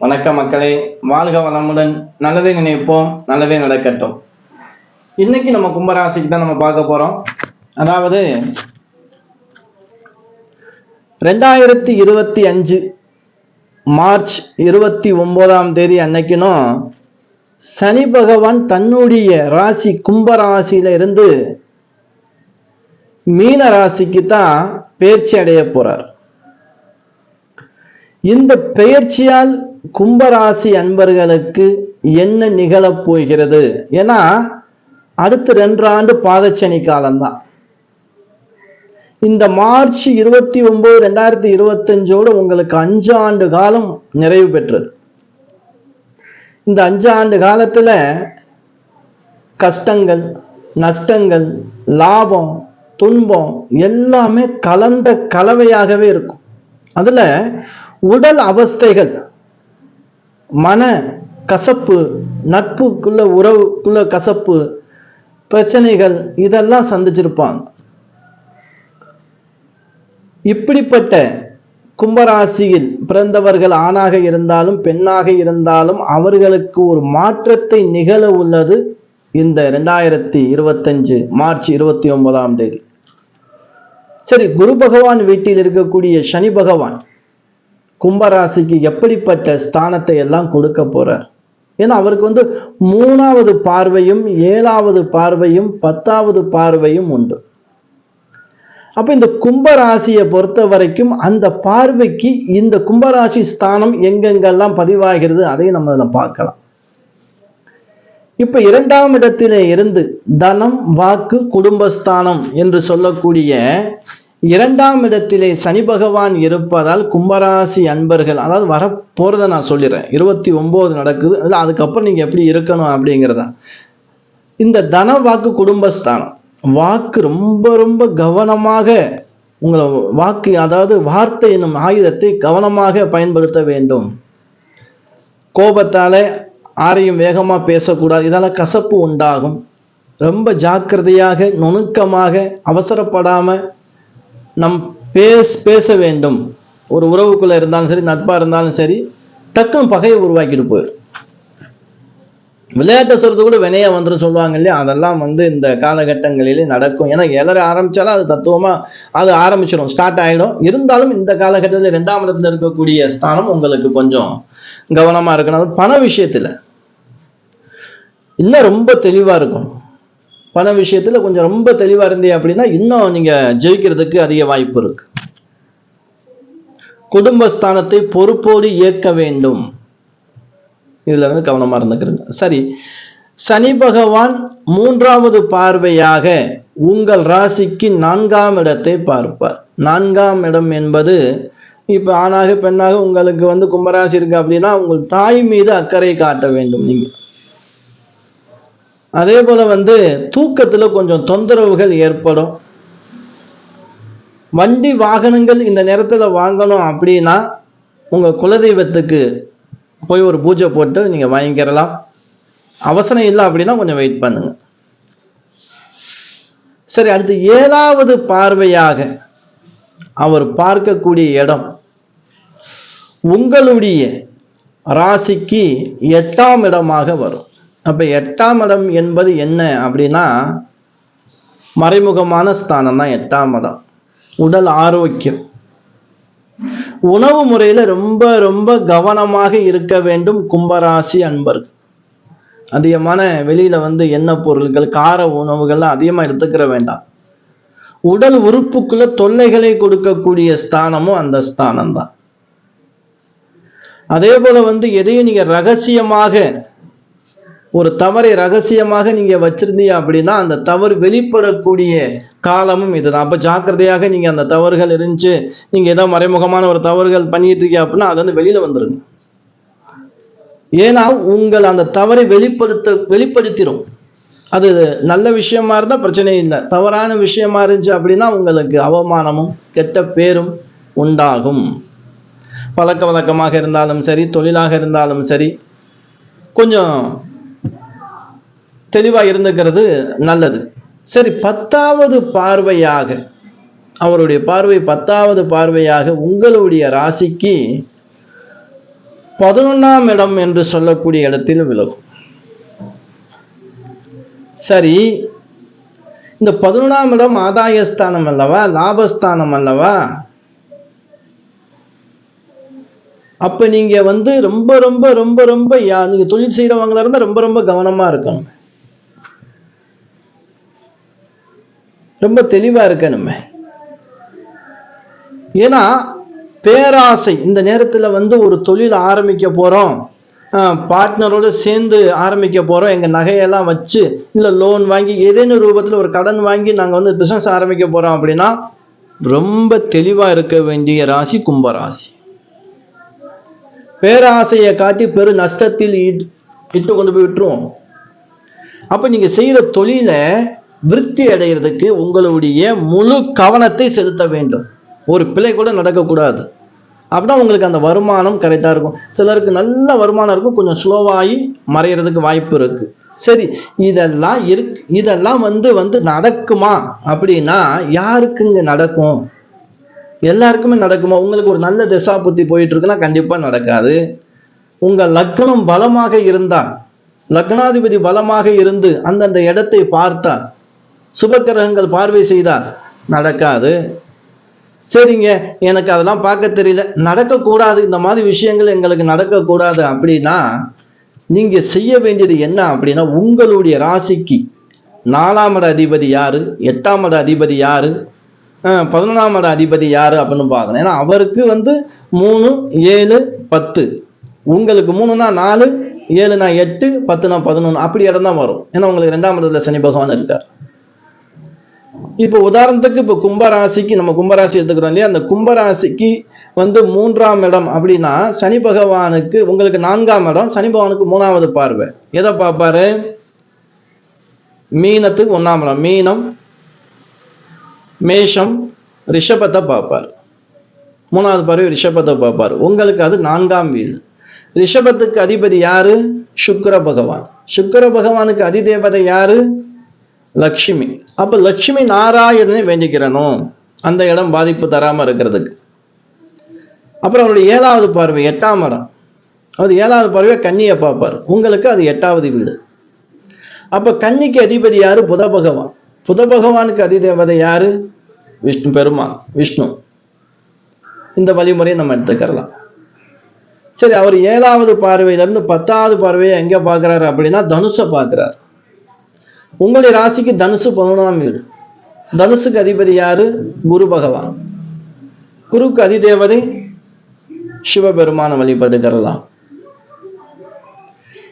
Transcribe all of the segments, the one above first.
வணக்க மக்களே. வாழ்க வளமுடன். நல்லதே நினைப்போம். நல்லதே நடக்கட்டும். இன்னைக்கு நம்ம கும்பராசிக்கு தான் நம்ம பார்க்க போறோம். அதாவது ரெண்டாயிரத்தி இருபத்தி அஞ்சு மார்ச் இருபத்தி ஒன்பதாம் தேதி அன்னைக்கினும் சனி பகவான் தன்னுடைய ராசி கும்பராசியில இருந்து மீன ராசிக்கு தான் பயிற்சி அடைய போறார். இந்த பெயர்ச்சியால் கும்பராசி அன்பர்களுக்கு என்ன நிகழப் போகிறது? ஏன்னா அடுத்த ரெண்டு ஆண்டு பாதச்சனி காலம்தான். இந்த மார்ச் இருபத்தி ஒன்பது ரெண்டாயிரத்தி இருபத்தஞ்சோடு உங்களுக்கு அஞ்சு ஆண்டு காலம் நிறைவு பெற்றது. இந்த அஞ்சு ஆண்டு காலத்துல கஷ்டங்கள் நஷ்டங்கள் லாபம் துன்பம் எல்லாமே கலந்த கலவையாகவே இருக்கும். அதுல உடல் அவஸ்தைகள் மன கசப்பு நட்புக்குள்ள உறவுக்குள்ள கசப்பு பிரச்சனைகள் இதெல்லாம் சந்திச்சிருப்பாங்க. இப்படிப்பட்ட கும்பராசியில் பிறந்தவர்கள் ஆணாக இருந்தாலும் பெண்ணாக இருந்தாலும் அவர்களுக்கு ஒரு மாற்றத்தை நிகழ உள்ளது இந்த ரெண்டாயிரத்தி இருபத்தஞ்சு மார்ச் இருபத்தி ஒன்பதாம் தேதி. சரி குரு பகவான் வீட்டில் இருக்கக்கூடிய சனி பகவான் கும்பராசிக்கு எப்படிப்பட்ட ஸ்தானத்தை எல்லாம் கொடுக்க போறார் ஏன்னா அவருக்கு வந்து மூணாவது பார்வையும் ஏழாவது பார்வையும் பத்தாவது பார்வையும் உண்டு. அப்ப இந்த கும்பராசியை பொறுத்த வரைக்கும் அந்த பார்வைக்கு இந்த கும்பராசி ஸ்தானம் எங்கெங்கெல்லாம் பதிவாகிறது அதையும் நம்ம அதில் பார்க்கலாம். இப்ப இரண்டாம் இடத்திலே இருந்து தனம் வாக்கு குடும்பஸ்தானம் என்று சொல்லக்கூடிய இரண்டாம் இடத்திலே சனி பகவான் இருப்பதால் கும்பராசி அன்பர்கள் அதாவது வர நான் சொல்லிடுறேன். இருபத்தி ஒம்பது நடக்குது இல்லை அதுக்கப்புறம் நீங்கள் எப்படி இருக்கணும் அப்படிங்கிறதா. இந்த தன வாக்கு குடும்பஸ்தானம். வாக்கு ரொம்ப ரொம்ப கவனமாக உங்களை வாக்கு அதாவது வார்த்தை என்னும் ஆயுதத்தை கவனமாக பயன்படுத்த வேண்டும். கோபத்தால் ஆரையும் வேகமாக பேசக்கூடாது இதால் கசப்பு உண்டாகும். ரொம்ப ஜாக்கிரதையாக நுணுக்கமாக அவசரப்படாமல் நம் பேச பேச வேண்டும். ஒரு உறவுக்குள்ள இருந்தாலும் சரி நட்பா இருந்தாலும் சரி டக்குன்னு பகையை உருவாக்கிட்டு போயிடும் விளையாட்டை சொல்றது கூட வினையா வந்துடும் சொல்லுவாங்க இல்லையா? அதெல்லாம் வந்து இந்த காலகட்டங்களிலே நடக்கும். ஏன்னா எதிர ஆரம்பிச்சாலும் அது தத்துவமா அது ஆரம்பிச்சிடும் ஸ்டார்ட் ஆயிடும். இருந்தாலும் இந்த காலகட்டத்தில் ரெண்டாம் இடத்துல இருக்கக்கூடிய ஸ்தானம் உங்களுக்கு கொஞ்சம் கவனமா இருக்கணும். அது பண விஷயத்துல. இன்னும் ரொம்ப தெளிவா இருக்கும் பண விஷயத்துல கொஞ்சம் ரொம்ப தெளிவா இருந்தீங்க அப்படின்னா இன்னும் நீங்க ஜெயிக்கிறதுக்கு அதிக வாய்ப்பு இருக்கு. குடும்பஸ்தானத்தை பொறுப்போடு இயக்க வேண்டும். இதுல வந்து கவனமா இருந்துக்கிறங்க சரி. சனி பகவான் மூன்றாவது பார்வையாக உங்கள் ராசிக்கு நான்காம் இடத்தை பார்ப்பார். நான்காம் இடம் என்பது இப்போ ஆணாக பெண்ணாக உங்களுக்கு வந்து கும்பராசி இருக்கு அப்படின்னா உங்கள் தாய் மீது அக்கறை காட்ட வேண்டும் நீங்கள் அதே போல வந்து தூக்கத்துல கொஞ்சம் தொந்தரவுகள் ஏற்படும். வண்டி வாகனங்கள் இந்த நேரத்துல வாங்கணும் அப்படின்னா உங்க குலதெய்வத்துக்கு போய் ஒரு பூஜை போட்டு நீங்க வாங்கிக்கிறலாம் அவசரம் இல்லை அப்படின்னா கொஞ்சம் வெயிட் பண்ணுங்க. சரி அடுத்து ஏழாவது பார்வையாக அவர் பார்க்கக்கூடிய இடம் உங்களுடைய ராசிக்கு எட்டாம் இடமாக வரும். அப்போ எட்டாம் இடம் என்பது என்ன அப்படின்னா மறைமுகமான ஸ்தானம் தான் எட்டாம் இடம். உடல் ஆரோக்கியம். உணவு முறையில ரொம்ப ரொம்ப கவனமாக இருக்க வேண்டும் கும்பராசி அன்பர்கள். அதிகமான வெளியில வந்து எண்ணெய் பொருட்கள் கார உணவுகள்லாம் அதிகமாக எடுத்துக்கிற வேண்டாம். உடல் உறுப்புக்குள்ள தொல்லைகளை கொடுக்கக்கூடிய ஸ்தானமும் அந்த ஸ்தானம் தான் அதே போல வந்து எதையும் நீங்க ரகசியமாக ஒரு தவறை ரகசியமாக நீங்கள் வச்சுருந்தீங்க அப்படின்னா அந்த தவறு வெளிப்படக்கூடிய காலமும் இதுதான். அப்போ ஜாக்கிரதையாக நீங்கள் அந்த தவறுகள் இருந்துச்சு நீங்கள் ஏதோ மறைமுகமான ஒரு தவறுகள் பண்ணிட்டு இருக்கீங்க அப்படின்னா அது வந்து வெளியில் வந்துடுங்க ஏன்னா உங்கள் அந்த தவறை வெளிப்படுத்த வெளிப்படுத்திடும் அது நல்ல விஷயமா இருந்தால் பிரச்சனை இல்லை. தவறான விஷயமா இருந்துச்சு அப்படின்னா உங்களுக்கு அவமானமும் கெட்ட பேரும் உண்டாகும். பழக்க வழக்கமாக இருந்தாலும் சரி தொழிலாக இருந்தாலும் சரி கொஞ்சம் தெளிவாக இருந்துக்கிறது நல்லது. சரி பத்தாவது பார்வையாக அவருடைய பார்வை பத்தாவது பார்வையாக உங்களுடைய ராசிக்கு பதினொன்றாம் இடம் என்று சொல்லக்கூடிய இடத்தில் விலகும் சரி இந்த பதினொன்றாம் இடம் ஆதாயஸ்தானம் அல்லவா? லாபஸ்தானம் அல்லவா? அப்ப நீங்க வந்து ரொம்ப ரொம்ப ரொம்ப ரொம்ப நீங்க தொழில் செய்யறவங்களா இருந்தா ரொம்ப ரொம்ப கவனமா இருக்கணும். ரொம்ப தெளிவா நம்ம. ஏன்னா பேராசை இந்த நேரத்துல வந்து ஒரு தொழில் ஆரம்பிக்க போறோம். பார்ட்னரோடு சேர்ந்து ஆரம்பிக்க போகிறோம் எங்கள் நகையெல்லாம் வச்சு இல்லை லோன் வாங்கி ஏதேனும் ரூபத்தில் ஒரு கடன் வாங்கி நாங்கள் வந்து பிஸ்னஸ் ஆரம்பிக்க போகிறோம் அப்படின்னா ரொம்ப தெளிவாக இருக்க வேண்டிய ராசி கும்பராசி. பேராசையை காட்டி பெரு நஷ்டத்தில் ஈட்- இட்டு கொண்டு போய் விட்டுருவோம். அப்போ நீங்கள் செய்கிற தொழிலை விருத்தி அடைகிறதுக்கு உங்களுடைய முழு கவனத்தை செலுத்த வேண்டும். ஒரு பிழை கூட நடக்கக்கூடாது. அப்படின்னா உங்களுக்கு அந்த வருமானம் கரெக்டாக இருக்கும். சிலருக்கு நல்ல வருமானம் இருக்கும். கொஞ்சம் ஸ்லோவாகி மறையிறதுக்கு வாய்ப்பு இருக்கு. சரி இதெல்லாம் இருக் இதெல்லாம் வந்து வந்து நடக்குமா? அப்படின்னா யாருக்குங்க நடக்கும்? எல்லாருக்குமே நடக்குமா? உங்களுக்கு ஒரு நல்ல திசா புத்தி போயிட்டு இருக்குன்னா கண்டிப்பா நடக்காது. உங்க லக்னம் பலமாக இருந்தால் லக்னாதிபதி பலமாக இருந்து அந்தந்த இடத்தை பார்த்தால் சுபக்கிரகங்கள் பார்வை செய்தால் நடக்காது. சரிங்க எனக்கு அதெல்லாம் பார்க்க தெரியல. நடக்கக்கூடாது இந்த மாதிரி விஷயங்கள் எங்களுக்கு நடக்கக்கூடாது அப்படின்னா நீங்க செய்ய வேண்டியது என்ன அப்படின்னா உங்களுடைய ராசிக்கு நாலாம் இட அதிபதி யாரு எட்டாம் இட அதிபதி யாரு பதினொன்றாம் இட அதிபதி யாரு அப்படின்னு பார்க்கணும். ஏன்னா அவருக்கு வந்து மூணு ஏழு பத்து. உங்களுக்கு மூணுனா நாலு ஏழுனா எட்டு பத்துனா பதினொன்று அப்படி இடம் தான் வரும். ஏன்னா உங்களுக்கு ரெண்டாம் இடத்துல சனி பகவான் இருக்கார். இப்போ உதாரணத்துக்கு இப்போ கும்பராசிக்கு நம்ம கும்பராசி எடுத்துக்கிறோம் இல்லையா? அந்த கும்பராசிக்கு வந்து மூன்றாம் இடம் அப்படின்னா சனி பகவானுக்கு உங்களுக்கு நான்காம் இடம் சனி பகவானுக்கு மூணாவது பார்வை. எதை பார்ப்பாரு? மீனத்துக்கு ஒன்றாம் இடம். மீனம் மேஷம் ரிஷபத்தை பார்ப்பார். மூணாவது பார்வை ரிஷபத்தை பார்ப்பார். உங்களுக்கு அது நான்காம் வீடு. ரிஷபத்துக்கு அதிபதி யாரு? சுக்கிர பகவான். சுக்கர பகவானுக்கு அதிதேவதை யாரு? லக்ஷ்மி. அப்போ லட்சுமி நாராயணனை வேண்டிக்கிறணும் அந்த இடம் பாதிப்பு தராமல் இருக்கிறதுக்கு. அப்புறம் அவருடைய ஏழாவது பார்வை எட்டாம் இடம். அது ஏழாவது பார்வையை கன்னியை பார்ப்பார். உங்களுக்கு அது எட்டாவது வீடு. அப்போ கன்னிக்கு அதிபதி யார்? புத பகவான். புத பகவானுக்கு அதிதேவதை யார்? விஷ்ணு பெருமா விஷ்ணு. இந்த வழிமுறையை நம்ம எடுத்துக்கலாம். சரி அவர் ஏழாவது பார்வையிலேருந்து பத்தாவது பார்வையை எங்கே பார்க்குறாரு அப்படின்னா தனுஷை பார்க்குறாரு. உங்களுடைய ராசிக்கு தனுசு பதினொன்றாம் வீடு. தனுசுக்கு அதிபதி யாரு? குரு பகவான். குருக்கு அதிதேவதை சிவபெருமான வழிபடுகிறலாம்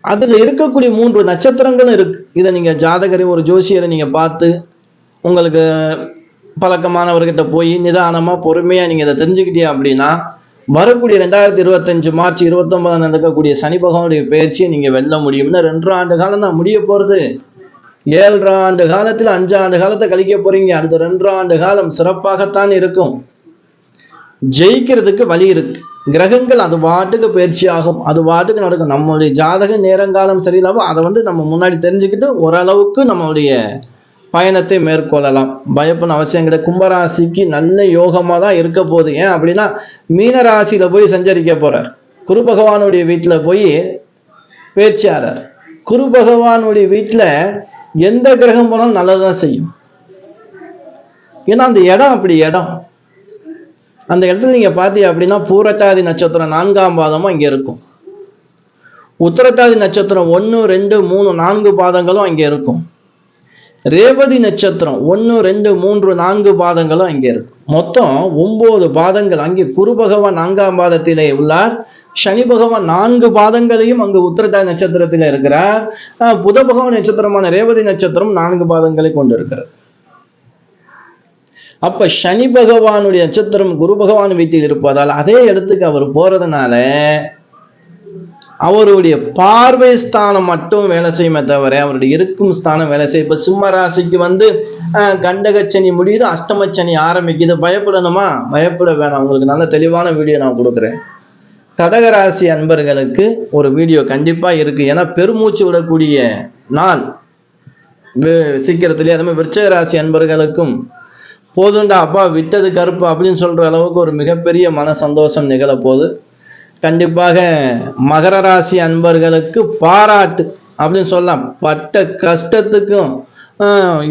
அதுல இருக்கக்கூடிய மூன்று நட்சத்திரங்களும் இருக்கு. இதை நீங்க ஜாதகரை ஒரு ஜோசியரை நீங்க பார்த்து உங்களுக்கு பழக்கமானவர்கிட்ட போய் நிதானமா பொறுமையா நீங்க இதை தெரிஞ்சுக்கிட்டீங்க அப்படின்னா வரக்கூடிய ரெண்டாயிரத்தி இருபத்தஞ்சு மார்ச் இருபத்தொன்பதாம் நடக்கக்கூடிய சனி பகவானுடைய பயிற்சியை நீங்க வெல்ல முடியும்னா ரெண்டு ஆண்டு காலம் தான் முடிய போறது. ஏழரை ஆண்டு காலத்தில் அஞ்சாண்டு காலத்தை கழிக்க போறீங்க. அடுத்த ரெண்டு ஆண்டு காலம் சிறப்பாகத்தான் இருக்கும். ஜெயிக்கிறதுக்கு வழி இருக்கு. கிரகங்கள் அது வாட்டுக்கு பயிற்சி ஆகும் அது வாட்டுக்கு நடக்கும். நம்மளுடைய ஜாதக நேரங்காலம் சரியில்லாம அதை வந்து நம்ம முன்னாடி தெரிஞ்சுக்கிட்டு ஓரளவுக்கு நம்மளுடைய பயணத்தை மேற்கொள்ளலாம். பயப்படும் அவசியம் கிடையாது. கும்பராசிக்கு நல்ல யோகமாக தான் இருக்க போகுது. ஏன் அப்படின்னா மீனராசியில் போய் சஞ்சரிக்க போகிறார் குரு பகவானுடைய வீட்டில் போய் பேச்சியாரர் குரு பகவானுடைய வீட்டில் எந்த கிரகம் போனாலும் நல்லதான் செய்யும். ஏன்னா அந்த இடம் அப்படி இடம். அந்த இடத்துல நீங்க பார்த்தீங்க அப்படின்னா பூரட்டாதி நட்சத்திரம் நான்காம் பாதமும் அங்க இருக்கும். உத்தரட்டாதி நட்சத்திரம் ஒன்று ரெண்டு மூணு நான்கு பாதங்களும் அங்கே இருக்கும். ரேவதி நட்சத்திரம் ஒன்று ரெண்டு மூன்று நான்கு பாதங்களும் அங்கே இருக்கும். மொத்தம் ஒன்பது பாதங்கள். அங்கே குரு பகவான் நான்காம் பாதத்திலே உள்ளார். சனி பகவான் நான்கு பாதங்களையும் அங்கு உத்திரதா நட்சத்திரத்தில் இருக்கிறார். ஆஹ் புத பகவான் நட்சத்திரமான ரேவதி நட்சத்திரம் நான்கு பாதங்களை கொண்டிருக்கிறது. அப்ப சனி பகவானுடைய நட்சத்திரம் குரு பகவான் வீட்டில் இருப்பதால் அதே இடத்துக்கு அவர் போறதுனால அவருடைய பார்வை ஸ்தானம் மட்டும் வேலை செய்யுமே தவிர அவருடைய இருக்கும் ஸ்தானம் வேலை செய்யும் இப்ப சிம்ம ராசிக்கு வந்து ஆஹ், கண்டகச்சனி முடியுது அஷ்டமச்சனி ஆரம்பிக்குது. பயப்படணுமா? பயப்பட வேணாம். உங்களுக்கு நல்ல தெளிவான வீடியோ நான் கொடுக்குறேன். கடகராசி அன்பர்களுக்கு ஒரு வீடியோ கண்டிப்பா இருக்கு. ஏன்னா பெருமூச்சு விடக்கூடிய நாள். சீக்கிரத்துலேயே அதே மாதிரி விருச்சக ராசி அன்பர்களுக்கும் போதுண்டா அப்பா விட்டது கருப்பு அப்படின்னு சொல்ற அளவுக்கு ஒரு மிகப்பெரிய மன சந்தோஷம் நிகழப்போகுது. கண்டிப்பாக மகர ராசி அன்பர்களுக்கு பாராட்டு அப்படின்னு சொல்லலாம். பட்ட கஷ்டத்துக்கும்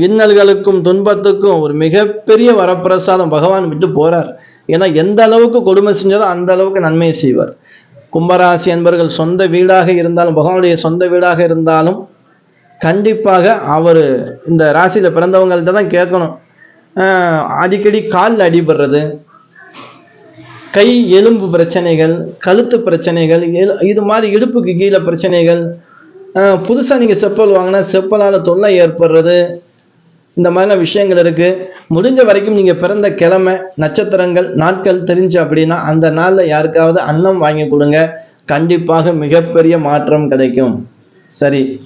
இன்னல்களுக்கும் துன்பத்துக்கும் ஒரு மிகப்பெரிய வரப்பிரசாதம் பகவான் விட்டு போறார். ஏன்னா எந்த அளவுக்கு கொடுமை செஞ்சதோ அந்த அளவுக்கு நன்மை செய்வார். கும்பராசி அன்பர்கள் சொந்த வீடாக இருந்தாலும் பகவானுடைய சொந்த வீடாக இருந்தாலும் கண்டிப்பாக அவர் இந்த ராசியில் பிறந்தவங்கள்ட்ட தான் கேட்கணும். அடிக்கடி காலில் அடிபடுறது கை எலும்பு பிரச்சனைகள் கழுத்து பிரச்சனைகள் எலு- இது மாதிரி இடுப்புக்கு கீழே பிரச்சனைகள் புதுசாக நீங்கள் செப்பல் வாங்கினா செப்பலால் தொல்லை ஏற்படுறது இந்த மாதிரிலாம் விஷயங்கள் இருக்கு. முடிஞ்ச வரைக்கும் நீங்க பிறந்த கிழமை நட்சத்திரங்கள் நாட்கள் தெரிஞ்சு அப்படின்னா அந்த நாள்ல யாருக்காவது அன்னம் வாங்கி கொடுங்க. கண்டிப்பாக மிகப்பெரிய மாற்றம் கிடைக்கும். சரி.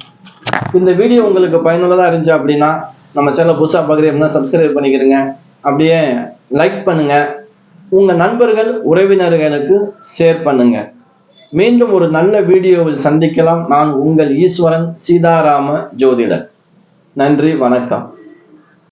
இந்த வீடியோ உங்களுக்கு பயனுள்ளதா இருந்துச்சு அப்படின்னா நம்ம சேனலை புதுசா பார்க்குறீங்க சப்ஸ்கிரைப் பண்ணிக்கிறங்க அப்படியே லைக் பண்ணுங்க. உங்க நண்பர்கள் உறவினர்களுக்கு ஷேர் பண்ணுங்க. மீண்டும் ஒரு நல்ல வீடியோவில் சந்திக்கலாம். நான் உங்கள் ஈஸ்வரன் சீதாராம ஜோதிடர். நன்றி வணக்கம்.